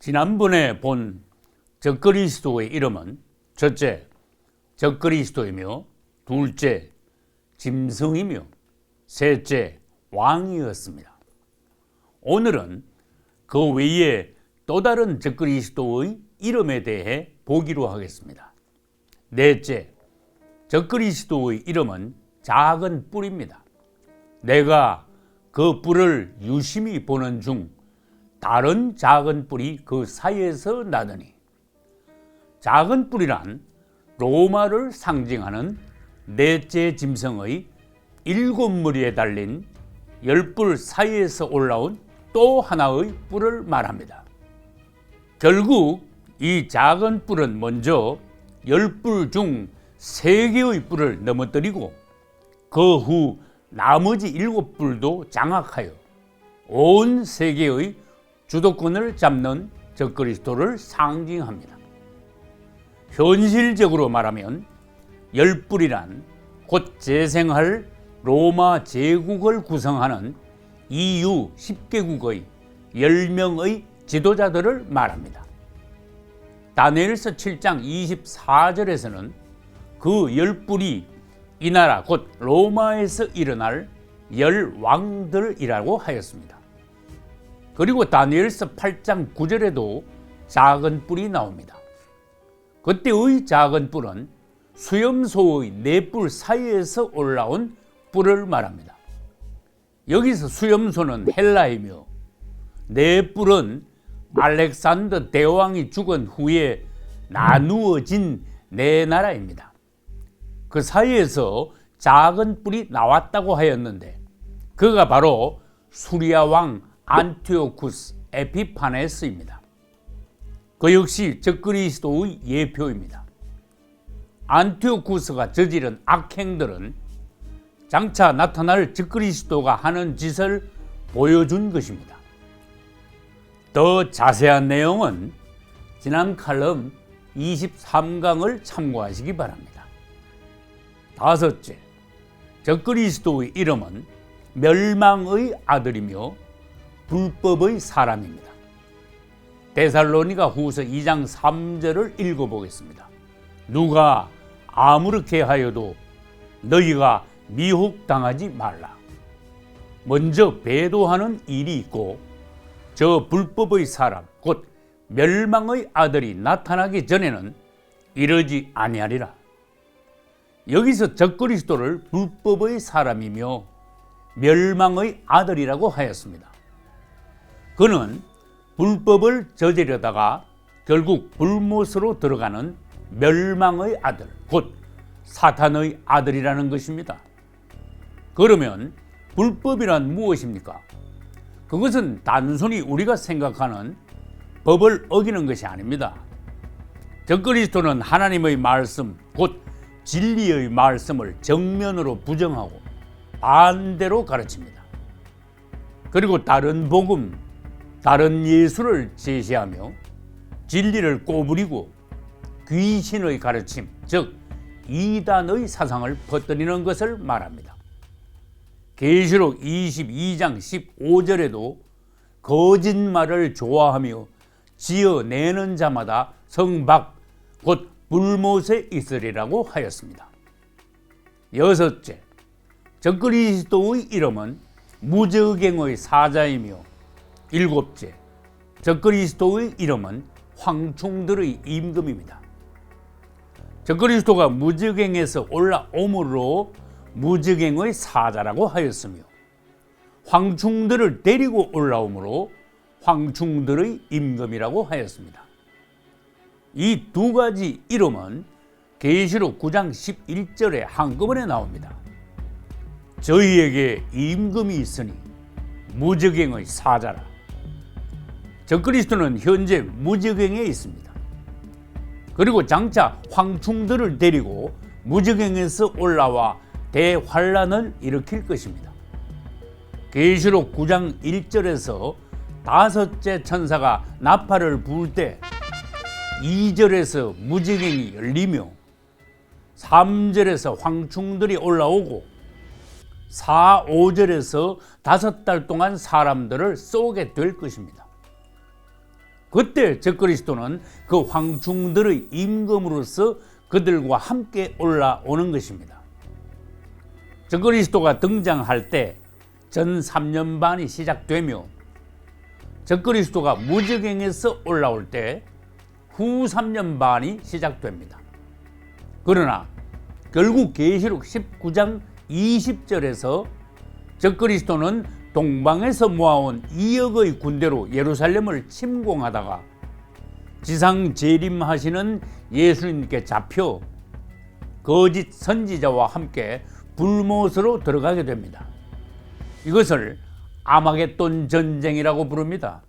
지난번에 본 적그리스도의 이름은 첫째 적그리스도이며 둘째 짐승이며 셋째 왕이었습니다. 오늘은 그 외에 또 다른 적그리스도의 이름에 대해 보기로 하겠습니다. 넷째, 적그리스도의 이름은 작은 뿔입니다. 내가 그 뿔을 유심히 보는 중 다른 작은 뿔이 그 사이에서 나더니 작은 뿔이란 로마를 상징하는 넷째 짐승의 일곱 무리에 달린 열뿔 사이에서 올라온 또 하나의 뿔을 말합니다. 결국 이 작은 뿔은 먼저 열뿔 중 세 개의 뿔을 넘어뜨리고 그 후 나머지 일곱 뿔도 장악하여 온 세계의 주도권을 잡는 적그리스도를 상징합니다. 현실적으로 말하면 열뿔이란 곧 재생할 로마 제국을 구성하는 EU 10개국의 10명의 지도자들을 말합니다. 다니엘서 7장 24절에서는 그 열뿔이 이 나라 곧 로마에서 일어날 열 왕들이라고 하였습니다. 그리고 다니엘서 8장 9절에도 작은 뿔이 나옵니다. 그때의 작은 뿔은 수염소의 네 뿔 사이에서 올라온 뿔을 말합니다. 여기서 수염소는 헬라이며 네 뿔은 알렉산더 대왕이 죽은 후에 나누어진 네 나라입니다. 그 사이에서 작은 뿔이 나왔다고 하였는데 그가 바로 수리아 왕 안티오쿠스 에피파네스입니다. 그 역시 적그리스도의 예표입니다. 안티오쿠스가 저지른 악행들은 장차 나타날 적그리스도가 하는 짓을 보여준 것입니다. 더 자세한 내용은 지난 칼럼 23강을 참고하시기 바랍니다. 다섯째, 적그리스도의 이름은 멸망의 아들이며 불법의 사람입니다. 데살로니가 후서 2장 3절을 읽어보겠습니다. 누가 아무렇게 하여도 너희가 미혹당하지 말라. 먼저 배도하는 일이 있고 저 불법의 사람 곧 멸망의 아들이 나타나기 전에는 이러지 아니하리라. 여기서 적그리스도를 불법의 사람이며 멸망의 아들이라고 하였습니다. 그는 불법을 저지르다가 결국 불못으로 들어가는 멸망의 아들, 곧 사탄의 아들이라는 것입니다. 그러면 불법이란 무엇입니까? 그것은 단순히 우리가 생각하는 법을 어기는 것이 아닙니다. 적그리스도는 하나님의 말씀, 곧 진리의 말씀을 정면으로 부정하고 반대로 가르칩니다. 그리고 다른 복음, 다른 예수를 제시하며 진리를 꼬부리고 귀신의 가르침, 즉 이단의 사상을 퍼뜨리는 것을 말합니다. 계시록 22장 15절에도 거짓말을 좋아하며 지어내는 자마다 성박 곧 불못에 있으리라고 하였습니다. 여섯째, 적그리스도의 이름은 무적행의 사자이며 일곱째, 적그리스도의 이름은 황충들의 임금입니다. 적그리스도가 무적행에서 올라옴으로 무적행의 사자라고 하였으며 황충들을 데리고 올라오므로 황충들의 임금이라고 하였습니다. 이 두 가지 이름은 계시록 9장 11절에 한꺼번에 나옵니다. 저희에게 임금이 있으니 무적행의 사자라. 적그리스도는 현재 무적행에 있습니다. 그리고 장차 황충들을 데리고 무적행에서 올라와 대환란을 일으킬 것입니다. 계시록 9장 1절에서 다섯째 천사가 나팔을 부을 때 2절에서 무지갱이 열리며 3절에서 황충들이 올라오고 4, 5절에서 다섯 달 동안 사람들을 쏘게 될 것입니다. 그때 적그리스도는 그 황충들의 임금으로서 그들과 함께 올라오는 것입니다. 적그리스도가 등장할 때 전 3년 반이 시작되며 적그리스도가 무적행에서 올라올 때 후 3년 반이 시작됩니다. 그러나 결국 계시록 19장 20절에서 적그리스도는 동방에서 모아온 2억의 군대로 예루살렘을 침공하다가 지상 재림하시는 예수님께 잡혀 거짓 선지자와 함께 불못으로 들어가게 됩니다. 이것을 아마겟돈 전쟁이라고 부릅니다.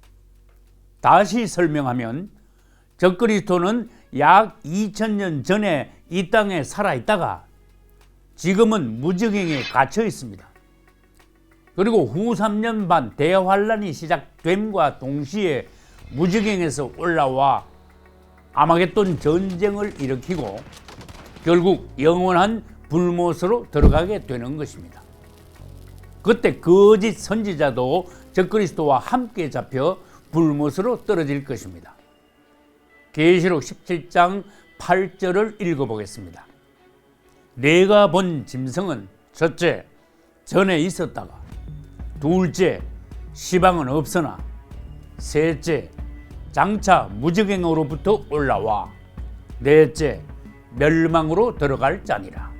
다시 설명하면 적그리스도는 약 2000년 전에 이 땅에 살아 있다가 지금은 무적행에 갇혀 있습니다. 그리고 후 3년 반 대환란이 시작됨과 동시에 무적행에서 올라와 아마겟돈 전쟁을 일으키고 결국 영원한 불못으로 들어가게 되는 것입니다. 그때 거짓 선지자도 적그리스도와 함께 잡혀 불못으로 떨어질 것입니다. 계시록 17장 8절을 읽어보겠습니다. 내가 본 짐승은 첫째 전에 있었다가 둘째 시방은 없으나 셋째 장차 무적행으로부터 올라와 넷째 멸망으로 들어갈 자니라.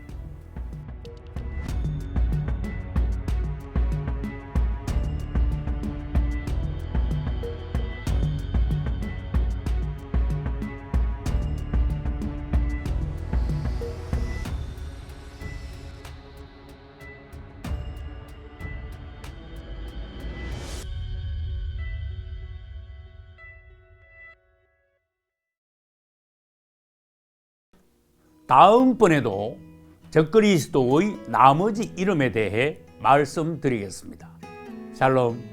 다음번에도 적그리스도의 나머지 이름에 대해 말씀드리겠습니다. 샬롬.